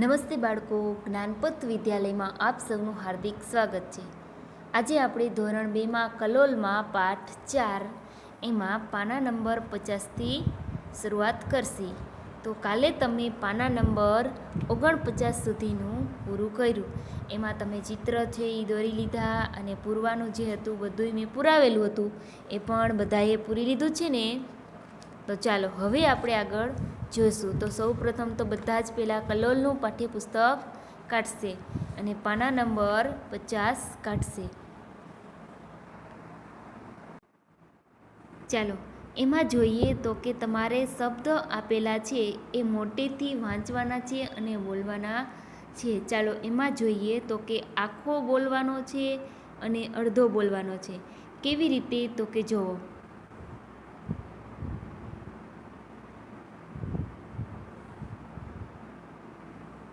નમસ્તે બાળકો, જ્ઞાનપથ વિદ્યાલયમાં આપ સૌનું હાર્દિક સ્વાગત છે. આજે આપણે ધોરણ બેમાં કલોલમાં પાઠ ચાર, એમાં પાના નંબર પચાસથી શરૂઆત કરશે. તો કાલે તમે પાના નંબર ઓગણપચાસ સુધીનું પૂરું કર્યું. એમાં તમે ચિત્ર છે એ દોરી લીધા અને પૂરવાનું જે હતું બધું મેં પુરાવેલું હતું, એ પણ બધાએ પૂરી લીધું છે ને? તો ચાલો, હવે આપણે આગળ જોઈશું. તો સૌ પ્રથમ તો બધા જ પહેલાં કલોલનું પાઠ્યપુસ્તક કાઢશે અને પાના નંબર પચાસ કાઢશે. ચાલો, એમાં જોઈએ તો કે તમારે શબ્દ આપેલા છે એ મોટેથી વાંચવાના છે અને બોલવાના છે. ચાલો, એમાં જોઈએ તો કે આખો બોલવાનો છે અને અડધો બોલવાનો છે. કેવી રીતે? તો કે જુઓ.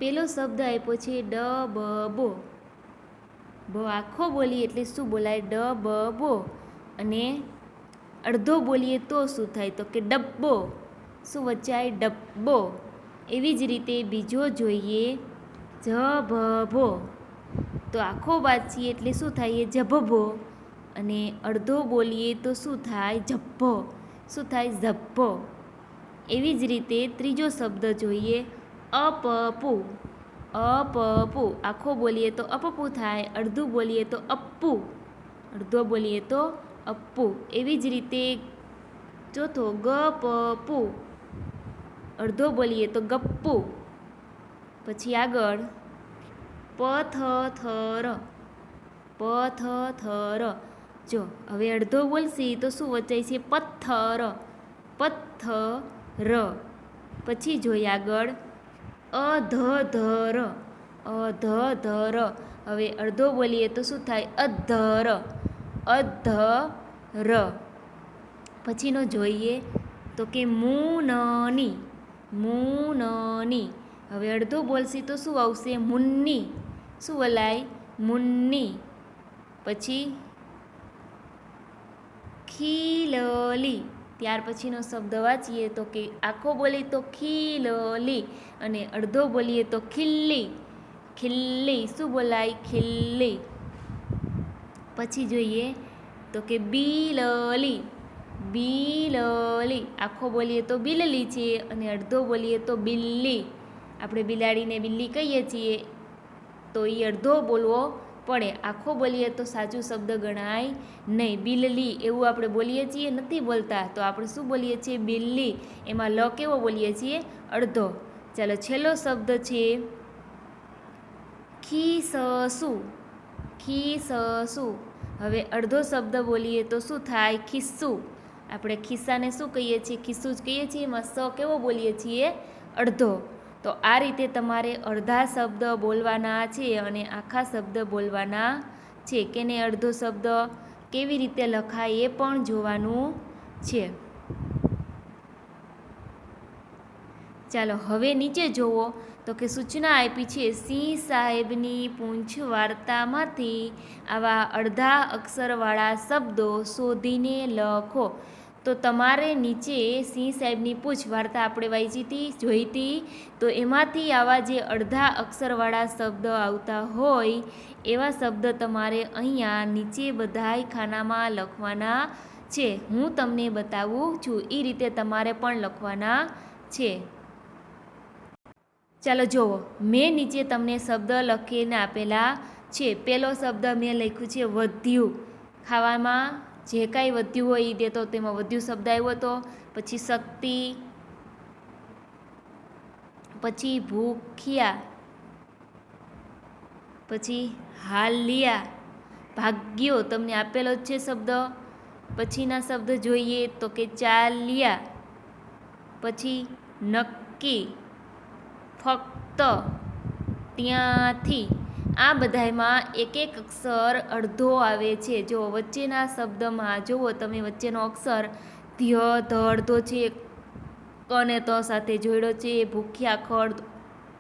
પેલો શબ્દ આપ્યો છે ડ, બ, બો. બ આખો બોલીએ એટલે શું બોલાય? ડ, બ, બો. અને અડધો બોલીએ તો શું થાય? તો કે ડબ્બો. શું વચ્ચાય ડબ્બો. એવી જ રીતે બીજો જોઈએ જ ભ ભો. તો આખો વાંચીએ એટલે શું થાય? એ જભભો અને અડધો બોલીએ તો શું થાય? જભ્ભો શું થાય? ઝભ્ભો. એવી જ રીતે ત્રીજો શબ્દ જોઈએ અપપુ. અપપુ. આખો બોલીએ તો અપપુ થાય, અડધું બોલીએ તો અપ્પુ. અડધો બોલીએ તો અપ્પુ. એવી જ રીતે ચોથો ગપપુ. અડધો બોલીએ તો ગપ્પુ. પછી આગળ, પથથર. પથથર. જો, હવે અડધો બોલશી તો શું વચાય છે? પથ્થર. પથ્થર. પછી જોઈએ આગળ. અધધર અધધર. હવે અડધો બોલીએ તો શું થાય? અધર અધર પછીનો જોઈએ તો કે મુનની મુનની. હવે અડધો બોલશી તો શું આવશે? મુન્ની. શું વલાય મુન્ની. પછી ખીલલી. ત્યાર પછીનો શબ્દ વાંચીએ તો કે આખો બોલી તો ખીલલી અને અડધો બોલીએ તો ખીલ્લી. ખિલ્લી, શું બોલાય? ખિલ્લી. પછી જોઈએ તો કે બીલલી. બીલલી. આખો બોલીએ તો બિલલી છે અને અડધો બોલીએ તો બિલ્લી. આપણે બિલાડીને બિલ્લી કહીએ છીએ તો એ અડધો બોલવો પડે. આખો બોલીએ તો સાચું શબ્દ ગણાય નહીં. બિલ્લી એવું આપણે બોલીએ છીએ, નથી બોલતા. તો આપણે શું બોલીએ છીએ? બિલ્લી. એમાં લ કેવો બોલીએ છીએ? અડધો. ચાલો, છેલ્લો શબ્દ છે ખીસસુ. ખીસસુ. હવે અડધો શબ્દ બોલીએ તો શું થાય? ખિસ્સું. આપણે ખિસ્સાને શું કહીએ છીએ? ખિસ્સું જ કહીએ છીએ. એમાં સ કેવો બોલીએ છીએ? અડધો. તો આ રીતે તમારે અડધા શબ્દ બોલવાના છે અને આખા શબ્દ બોલવાના છે. કેને અડધો શબ્દ, કેવી રીતે લખાય એ પણ જોવાનું છે. ચાલો હવે નીચે જુઓ તો કે સૂચના આપી છે, સિંહ સાહેબની પૂંછ વાર્તામાંથી આવા અડધા અક્ષરવાળા શબ્દો શોધીને લખો. તો તમારે નીચે સિંહ સાહેબની પૂછ વાર્તા આપણે વાંચી હતી જોઈ હતી તો એમાંથી આવા જે અડધા અક્ષરવાળા શબ્દ આવતા હોય, એવા શબ્દ તમારે અહીંયા નીચે બધાય ખાનામાં લખવાના છે. હું તમને બતાવું છું એ રીતે તમારે પણ લખવાના છે. ચાલો જુઓ મેં નીચે તમને શબ્દ લખીને આપેલા છે. પહેલો શબ્દ મેં લખ્યું છે, વધ્યું. ખાવામાં જે કાંઈ વધ્યું હોય એ દેતો તેમાં વધ્યું શબ્દ આવ્યો હતો પછી શક્તિ, પછી ભૂખ્યા, પછી હાલિયા, ભાગ્યો, તમને આપેલો જ છે શબ્દ. પછીના શબ્દ જોઈએ તો કે ચાલ્યા, પછી નક્કી, ફક્ત ત્યાંથી. આ બધામાં એક એક અક્ષર અડધો આવે છે. જો વચ્ચેના શબ્દમાં, જુઓ તમે વચ્ચેનો અક્ષર ધ્ય ધ અડધો છે કને ત સાથે જોડ્યો છે. ભૂખ્યા, ખડ,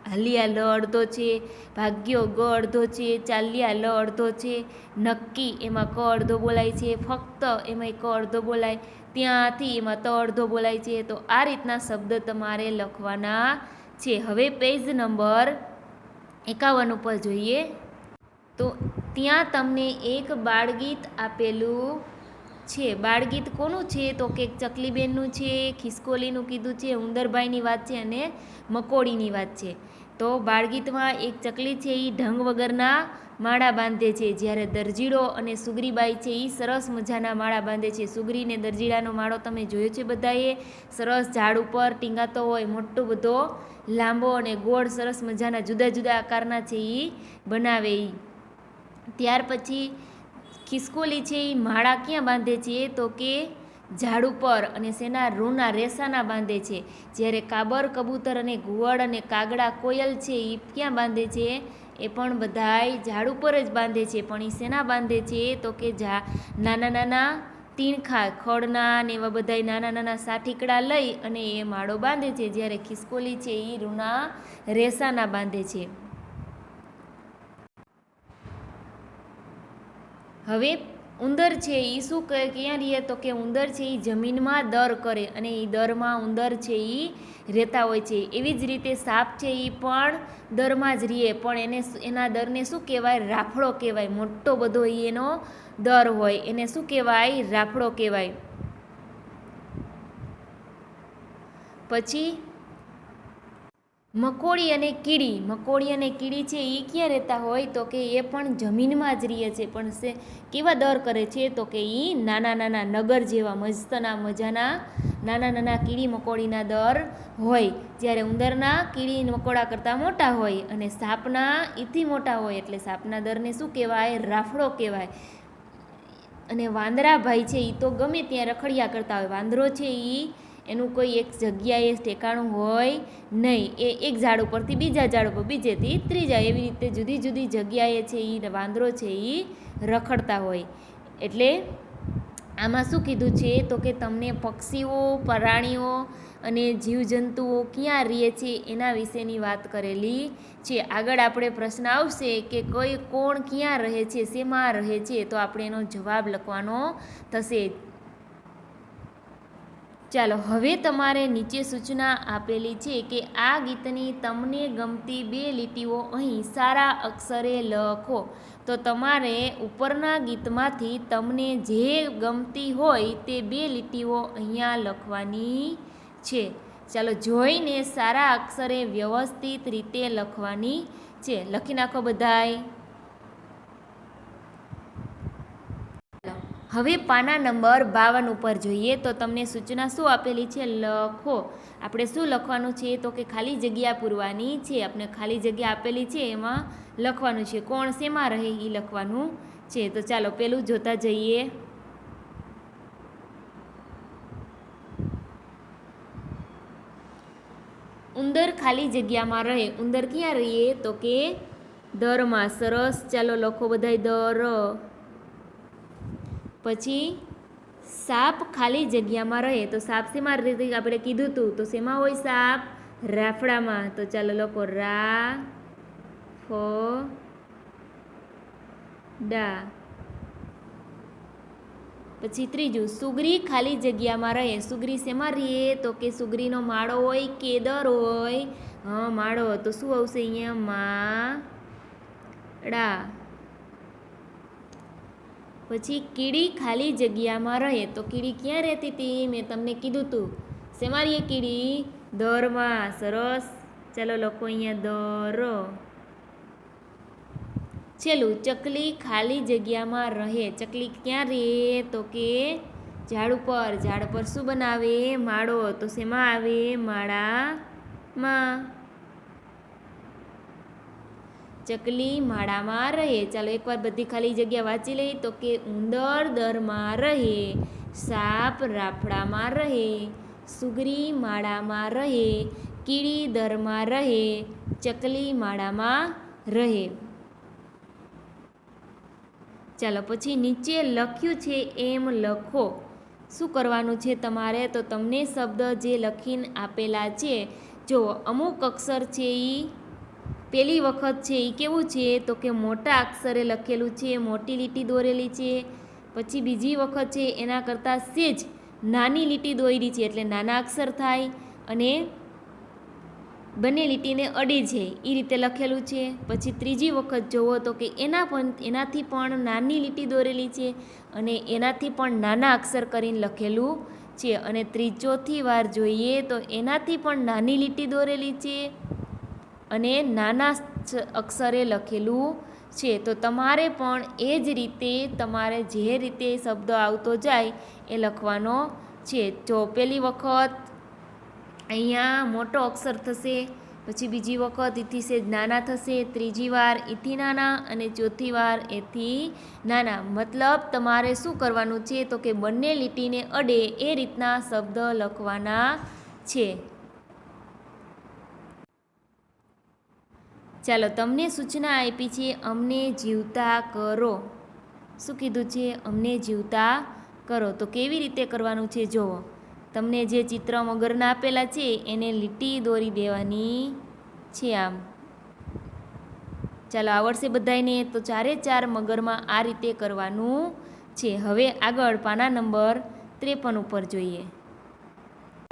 હાલિયા લ અડધો છે. ભાગ્યો ગ અડધો છે. ચાલ્યા લ અડધો છે. નક્કી, એમાં ક અડધો બોલાય છે. ફક્ત એમાં ક અડધો બોલાય. ત્યાંથી એમાં ત અડધો બોલાય છે. તો આ રીતના શબ્દ તમારે લખવાના છે. હવે પેજ નંબર એકાવન ઉપર જોઈએ, તો ત્યાં તમને એક બાળગીત આપેલું છે. બાળગીત કોનું છે? તો કે ચકલીબેનનું છે, ખિસકોલીનું કીધું છે, ઉંદરભાઈની વાત છે અને મકોડીની વાત છે. તો બાળગીતમાં એક ચકલી છે એ ઢંગ વગરના માળા બાંધે છે. જ્યારે દરજીડો અને સુગરીબાઈ છે એ સરસ મજાના માળા બાંધે છે. સુગરીને દરજીડાનો માળો તમે જોયો છે બધાએ? સરસ ઝાડ ઉપર ટીંગાતો હોય, મોટો, બધો લાંબો અને ગોળ સરસ મજાના જુદા જુદા આકારના છે એ બનાવે એ ત્યાર પછી ખિસકોલી છે એ માળા ક્યાં બાંધે છે? તો કે ઝાડ ઉપર અને શેના રૂના રેસાના બાંધે છે. જ્યારે કાબર, કબૂતર અને ઘુવડ અને કાગડા કોયલ છે એ ક્યાં બાંધે છે? એ પણ બધાય ઝાડ ઉપર જ બાંધે છે. પણ એ શેના બાંધે છે? તો કે ઝા, નાના નાના તીણખા, ખડના ને એવા બધાય નાના નાના સાઠીકડા લઈ અને એ માળો બાંધે છે. જ્યારે ખિસકોલી છે એ રૂના રેસાના બાંધે છે. હવે ઉંદર છે એ શું કહે ક્યાં રહીએ તો કે ઉંદર છે એ જમીનમાં દર કરે અને એ દરમાં ઉંદર છે એ રહેતા હોય છે. એવી જ રીતે સાપ છે એ પણ દરમાં જ રહે પણ એને એના દરને શું કહેવાય? રાફડો કહેવાય. મોટો બધો એનો દર હોય. એને શું કહેવાય? રાફડો કહેવાય. પછી મકોડી અને કીડી. મકોડી અને કીડી છે એ ક્યાં રહેતા હોય? તો કે એ પણ જમીનમાં જ રહે છે. પણ સે, કેવા દર કરે છે? તો કે એ નાના નાના નગર જેવા, મસ્તના, મજાના, નાના નાના કીડી મકોડીના દર હોય. જ્યારે ઉંદરના કીડી મકોડા કરતાં મોટા હોય અને સાપના એથી મોટા હોય. એટલે સાપના દરને શું કહેવાય? રાફડો કહેવાય. અને વાંદરા ભાઈ છે એ તો ગમે ત્યાં રખડિયા કરતા હોય. વાંદરો છે એ એનું કોઈ એક જગ્યાએ ઠેકાણું હોય નહીં. એ એક ઝાડ ઉપરથી બીજા ઝાડ ઉપર, બીજેથી ત્રીજા. એવી રીતે જુદી જુદી જગ્યાએ છે એ વાંદરો છે એ રખડતા હોય. એટલે આમાં શું કીધું છે? તો કે તમને પક્ષીઓ, પ્રાણીઓ અને જીવજંતુઓ ક્યાં રહે છે એના વિશેની વાત કરેલી છે. આગળ આપણે પ્રશ્ન આવશે કે કોઈ કોણ ક્યાં રહે છે, શેમાં રહે છે? તો આપણે એનો જવાબ લખવાનો થશે. ચાલો હવે તમારે નીચે સૂચના આપેલી છે કે આ ગીતની તમને ગમતી બે લીટીઓ અહીં સારા અક્ષરે લખો. તો તમારે ઉપરના ગીતમાંથી તમને જે ગમતી હોય તે બે લીટીઓ અહીંયા લખવાની છે. ચાલો જોઈને સારા અક્ષરે વ્યવસ્થિત રીતે લખવાની છે. લખી નાખો બધાય. હવે પાના નંબર બાવન ઉપર જોઈએ તો તમને સૂચના શું આપેલી છે? લખો. આપણે શું લખવાનું છે? તો કે ખાલી જગ્યા પૂરવાની છે. આપણે ખાલી જગ્યા આપેલી છે, એમાં લખવાનું છે. કોણ શેમાં રહે એ લખવાનું છે? તો ચાલો પેલું જોતા જઈએ. ઉંદર ખાલી જગ્યામાં રહે. ઉંદર ક્યાં રહીએ? તો કે દરમાં. સરસ. ચાલો લખો બધાય દર. પછી સાપ ખાલી જગ્યામાં રહે. તો સાપ શેમાં રીતે આપણે કીધું હતું તો શેમાં હોય સાપ? રાફડામાં. તો ચાલો લોકો રા ફ ડા પછી ત્રીજું, સુગરી ખાલી જગ્યામાં રહે. સુગરી શેમાં રહે તો કે સુગરીનો માળો હોય કેદર હોય? હા, માળો. તો શું આવશે અહીંયા? માળા. પછી કીડી ખાલી જગ્યામાં રહે. તો કીડી ક્યાં રહેતી હતી? મેં તમને કીધું હતું શેમાં રહીએ કીડી. દરમાં. સરસ. ચાલો લખો અહીંયા દર. છેલ્લું, ચકલી ખાલી જગ્યામાં રહે. ચકલી ક્યાં રહે તો કે ઝાડ ઉપર. ઝાડ પર શું બનાવે? માળો. તો શેમાં આવે? માળામાં. ચકલી માળામાં રહે. ચાલો એકવાર બધી ખાલી જગ્યા વાંચી લઈ તો કે ઉંદર દરમાં રહે, સાપ રાફડામાં રહે, સુગરી માળામાં રહે, કીડી દરમાં રહે, ચકલી માળામાં રહે. ચાલો પછી નીચે લખ્યું છે એમ લખો. શું કરવાનું છે તમારે? તો તમને શબ્દ જે લખીને આપેલા છે જો અમુક અક્ષર છે એ પહેલી વખત છે એ કેવું છે? તો કે મોટા અક્ષરે લખેલું છે, મોટી લીટી દોરેલી છે, પછી બીજી વખત છે એના કરતાં સેજ નાની લીટી દોરી છે એટલે નાના અક્ષર થાય અને બંને લીટીને અડે છે. એ રીતે લખેલું છે. પછી ત્રીજી વખત જુઓ તો કે એના પણ, એનાથી પણ નાની લીટી દોરેલી છે અને એનાથી પણ નાના અક્ષર કરીને લખેલું છે. અને ત્રીજોથી વાર જોઈએ તો એનાથી પણ નાની લીટી દોરેલી છે. અને નાના અક્ષરે લખેલું છે. તો તમારે પણ એ જ રીતે તમારે જે રીતે શબ્દ આવતો જાય એ લખવાનો છે. જો પહેલી વખત અહીંયા મોટો અક્ષર થશે, પછી બીજી વખત ઇથી સેજ નાના થશે, ત્રીજી વાર ઇથી નાના અને ચોથી વાર એથી નાના. મતલબ તમારે શું કરવાનું છે? તો કે બંને લીટીને અડે એ રીતના શબ્દ લખવાના છે. ચાલો તમને સૂચના આપી છે, અમને જીવતા કરો. શું કીધું છે? અમને જીવતા કરો. તો કેવી રીતે કરવાનું છે? જુઓ તમને જે ચિત્ર મગરના આપેલા છે, એને લીટી દોરી દેવાની છે આમ. ચાલો આવડશે બધાયને? તો ચારે ચાર મગરમાં આ રીતે કરવાનું છે. હવે આગળ પાના નંબર ત્રેપન ઉપર જોઈએ.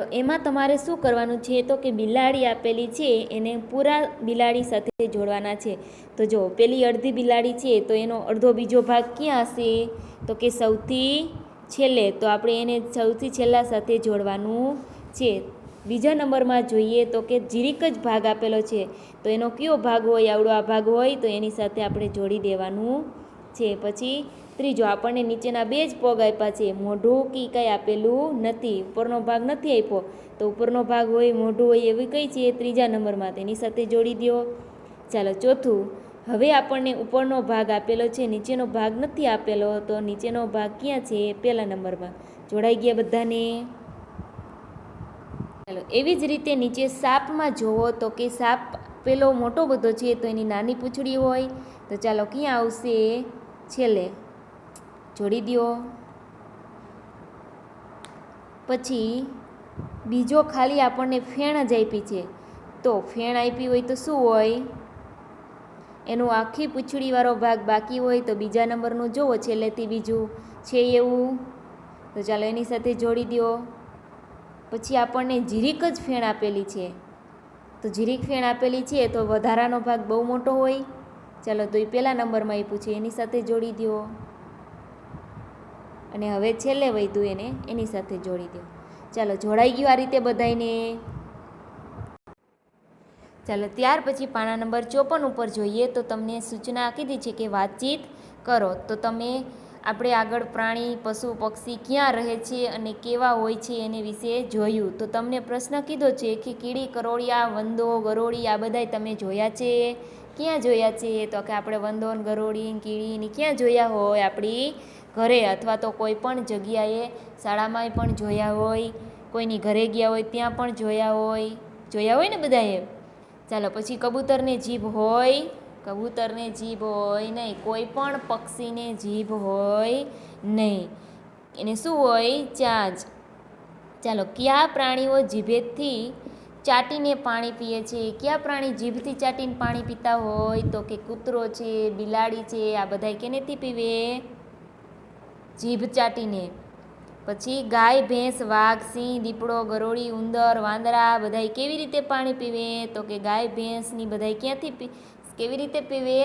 તો એમાં તમારે શું કરવાનું છે તો કે બિલાડી આપેલી છે એને પૂરા બિલાડી સાથે જોડવાના છે. તો જો, પેલી અડધી બિલાડી છે તો એનો અડધો બીજો ભાગ ક્યાં હશે? તો કે સૌથી છેલ્લે, તો આપણે એને સૌથી છેલ્લા સાથે જોડવાનું છે. બીજા નંબરમાં જોઈએ તો કે જીરીક જ ભાગ આપેલો છે. તો એનો કયો ભાગ હોય? આવડો આ ભાગ હોય તો એની સાથે આપણે જોડી દેવાનું છે. પછી ત્રીજો આપણને નીચેના બે જ પગ આપ્યા છે, મોઢું કી કંઈ આપેલું નથી, ઉપરનો ભાગ નથી આપ્યો, તો ઉપરનો ભાગ હોય, મોઢું હોય એવી કઈ છે? ત્રીજા નંબરમાં તેની સાથે જોડી દો ચાલો, ચોથું. હવે આપણને ઉપરનો ભાગ આપેલો છે, નીચેનો ભાગ નથી આપેલો, તો નીચેનો ભાગ ક્યાં છે? પહેલા નંબરમાં. જોડાઈ ગયા બધાને? ચાલો, એવી જ રીતે નીચે સાપમાં જોવો તો કે સાપ પેલો મોટો બધો છે, તો એની નાની પૂંછડી હોય. તો ચાલો, ક્યાં આવશે? છેલ્લે. જોડી દો. પછી બીજો ખાલી આપણને ફેણ જ આપી છે. તો ફેણ આપી હોય તો શું હોય? એનું આખી પૂંછડીવાળો ભાગ બાકી હોય તો બીજા નંબરનું જોવો છેલ્લેથી બીજું. છે એવું? તો ચાલો એની સાથે જોડી દો. પછી આપણને જીરીક જ ફેણ આપેલી છે. તો જીરીક ફેણ આપેલી છે તો વધારાનો ભાગ બહુ મોટો હોય. ચાલો તો એ પહેલા નંબરમાં આપ્યું છે. એની સાથે જોડી દો. અને હવે છેલ્લે વૈધું એને એની સાથે જોડી દો ચાલો, જોડાઈ ગયું આ રીતે બધાને ચાલો, ત્યાર પછી પાના નંબર ચોપન ઉપર જોઈએ તો તમને સૂચના કીધી છે કે વાતચીત કરો. તો તમે, આપણે આગળ પ્રાણી, પશુ, પક્ષી ક્યાં રહે છે અને કેવા હોય છે એને વિશે જોયું. તો તમને પ્રશ્ન કીધો છે કે કીડી, કરોળિયા, વંદો, ગરોળી આ બધાય તમે જોયા છે? ક્યાં જોયા છે? તો કે આપણે વંદો ને ગરોળી કીડીને ક્યાં જોયા હોય આપણી ઘરે અથવા તો કોઈ પણ જગ્યાએ શાળામાં પણ જોયા હોય, કોઈની ઘરે ગયા હોય, ત્યાં પણ જોયા હોય જોયા હોય ને બધાએ? ચાલો, પછી કબૂતરને જીભ હોય, કબૂતરને જીભ હોય નહીં, કોઈ પણ પક્ષીને જીભ હોય નહીં. એને શું હોય? ચાંચ. ચાલો, કયા પ્રાણીઓ જીભેથી ચાટીને પાણી પીએ છે? કયા પ્રાણી જીભથી ચાટીને પાણી પીતા હોય? તો કે કૂતરો છે, બિલાડી છે, આ બધા કેનેથી પીવે? જીભ ચાટીને. પછી ગાય, ભેંસ, વાઘ, સિંહ, દીપડો, ગરોળી, ઉંદર, વાંદરા બધાય કેવી રીતે પાણી પીવે? તો કે ગાય ભેંસની બધાય ક્યાંથી પી, કેવી રીતે પીવે?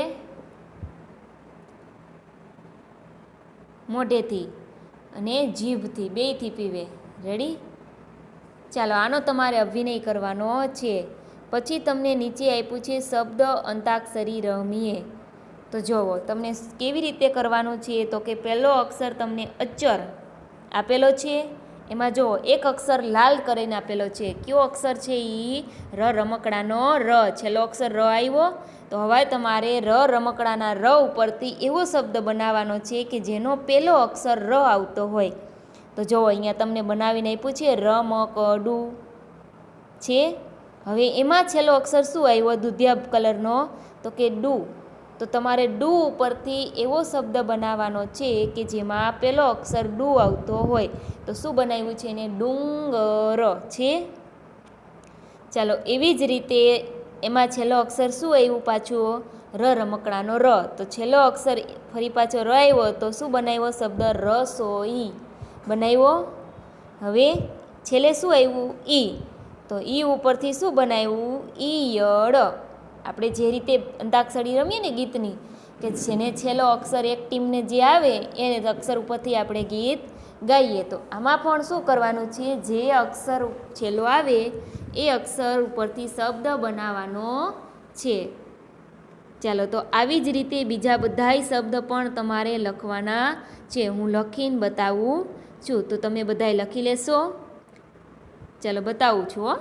મોઢેથી અને જીભથી, બેયથી પીવે. રેડી ચાલો, આનો તમારે અભિનય કરવાનો છે. પછી તમને નીચે આપ્યું છે, શબ્દ અંતાક્ષરી રમીએ. તો જુઓ તમને કેવી રીતે કરવાનું છે તો કે પહેલો અક્ષર તમને અચ્ચર આપેલો છે. એમાં જુઓ એક અક્ષર લાલ કરીને આપેલો છે. કયો અક્ષર છે એ ર રમકડાનો ર. છેલ્લો અક્ષર ર આવ્યો. તો હવે તમારે ર રમકડાના ર ઉપરથી એવો શબ્દ બનાવવાનો છે કે જેનો પહેલો અક્ષર ર આવતો હોય. તો જુઓ અહીંયા તમને બનાવીને આપ્યું છે રમકડું. છે? હવે એમાં છેલ્લો અક્ષર શું આવ્યો? દુધિયા કલરનો. તો કે ડુ. તો તમારે ડુ ઉપરથી એવો શબ્દ બનાવવાનો છે કે જેમાં પહેલો અક્ષર ડુ આવતો હોય. તો શું બનાવ્યું છે એને? ડુંગર છે. ચાલો, એવી જ રીતે એમાં છેલ્લો અક્ષર શું આવ્યું પાછું? ર, રમકડાનો ર. તો છેલ્લો અક્ષર ફરી પાછો ર આવ્યો તો શું બનાવ્યો શબ્દ? રસોઈ. બનાવ્યો? હવે છેલ્લે શું આવ્યું? ઈ. તો ઈ ઉપરથી શું બનાવ્યું? ઈયળ. આપણે જે રીતે અંતાક્ષરી રમીએ ને ગીતની, કે જેને છેલ્લો અક્ષર એક ટીમને જે આવે એ અક્ષર ઉપરથી આપણે ગીત ગાઈએ. તો આમાં પણ શું કરવાનું છે? જે અક્ષર છેલ્લો આવે, એ અક્ષર ઉપરથી શબ્દ બનાવવાનો છે. ચાલો, તો આવી જ રીતે બીજા બધાય શબ્દ પણ તમારે લખવાના છે. હું લખીને બતાવું છું. તો તમે બધાય લખી લેશો. ચાલો, બતાવું છું હો.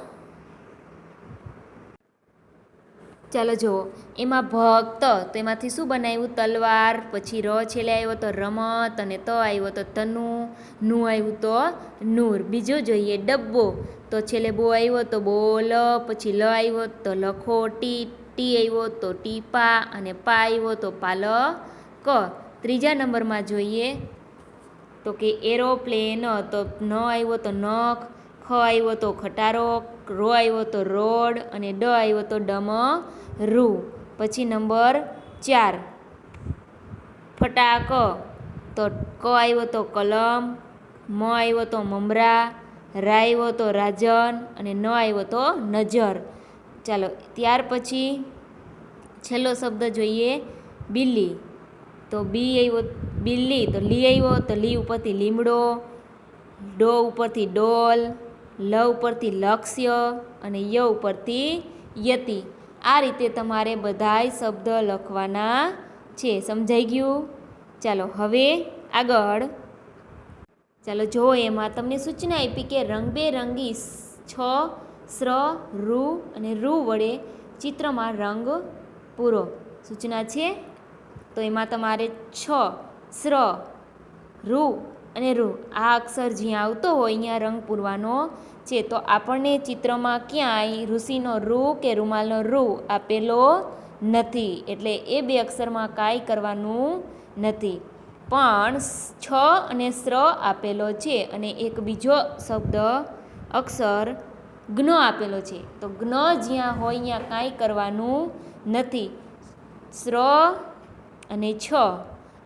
ચાલો જુઓ. એમાં ભક્ત, તો એમાંથી શું બનાવ્યું? તલવાર, પછી ર છેલ્લે આવ્યો તો રમત અને ત આવ્યો તો તનુ, નું આવ્યું તો નૂર. બીજો જોઈએ ડબ્બો, તો છેલ્લે બો આવ્યો તો બોલ, પછી લ આવ્યો તો લખો, ટી ટી આવ્યો તો ટીપા અને પા આવ્યો તો પાલ ક ત્રીજા નંબરમાં જોઈએ તો કે એરોપ્લેન, તો ન આવ્યો તો નખ, ખ આવ્યો તો ખટારો રો આવ્યો તો રોડ અને ડ આવ્યો તો ડમ, રૂ. પછી નંબર ચાર. ફટાક. તો ક આવ્યો તો કલમ, મ આવ્યો તો મમરા, રા આવ્યો તો રાજન અને ન આવ્યો તો નજર. ચાલો, ત્યાર પછી છેલ્લો શબ્દ જોઈએ, બિલ્લી. તો બી આવ્યો બિલ્લી. તો લી આવ્યો તો લી ઉપરથી લીમડો, ડો ઉપરથી ડોલ. લ ઉપરથી લક્ષ્ય અને ય ઉપરથી યતિ. આ રીતે તમારે બધાય શબ્દ લખવાના છે. સમજાઈ ગયું? ચાલો હવે આગળ. ચાલો જો એમાં તમને સૂચના આપી કે રંગબેરંગી છ, સ્ર રૂ અને રૂ વડે ચિત્રમાં રંગ પૂરો. સૂચના છે? તો એમાં તમારે છ, સ્ર રૂ અને રૂ, આ અક્ષર જ્યાં આવતો હોય અહીંયા રંગ પૂરવાનો છે. તો આપણને ચિત્રમાં ક્યાંય ઋષિનો રૂ કે રૂમાલનો રૂ આપેલો નથી. એટલે એ બે અક્ષરમાં કાંઈ કરવાનું નથી. પણ છ અને સ્ર આપેલો છે અને એક બીજો શબ્દ અક્ષર જ્ઞ આપેલો છે. તો જ્ઞ જ્યાં હોય ત્યાં કાંઈ કરવાનું નથી. સ્ર અને છ.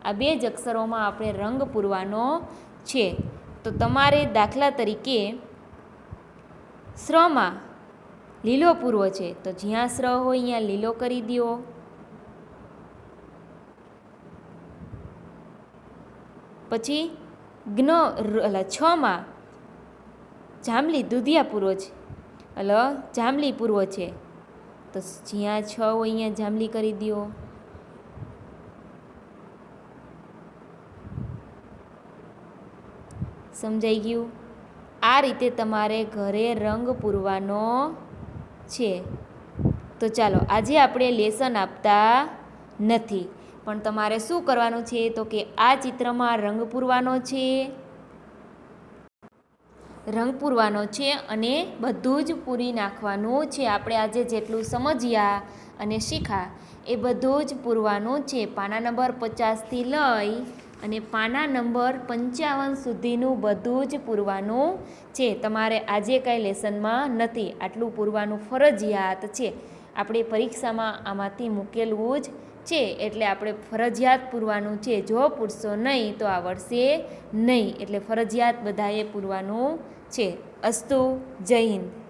આ બે જ અક્ષરોમાં આપણે રંગ પૂરવાનો છે. તો તમારે દાખલા તરીકે શ્રમાં લીલો પૂરવો છે. તો જ્યાં શ્ર હોય ત્યાં લીલો કરી દો. પછી જ્ઞ એટલે છમાં જાંબલી દુધિયા પૂર્વ છે. એટલે જાંબલી પૂર્વ છે. તો જ્યાં છ હોય અહીંયા જાંબલી કરી દો. સમજાઈ ગયું? આ રીતે તમારે ઘરે રંગ પૂરવાનો છે. તો ચાલો, આજે આપણે લેસન આપતા નથી. પણ તમારે શું કરવાનું છે? તો કે આ ચિત્રમાં રંગ પૂરવાનો છે. રંગ પૂરવાનો છે અને બધું જ પૂરી નાખવાનું છે. આપણે આજે જેટલું સમજ્યા અને શીખા એ બધું જ પૂરવાનું છે. પાના નંબર પચાસથી લઈ અને પાના નંબર પંચાવન સુધીનું બધું જ પૂરવાનું છે. તમારે આજે કાંઈ લેસનમાં નથી. આટલું પૂરવાનું ફરજિયાત છે. આપણે પરીક્ષામાં આમાંથી મૂકેલું જ છે. એટલે આપણે ફરજિયાત પૂરવાનું છે. જો પૂરશો નહીં તો આવડશે નહીં. એટલે ફરજિયાત બધાએ પૂરવાનું છે. અસ્તુ, જય હિન્દ.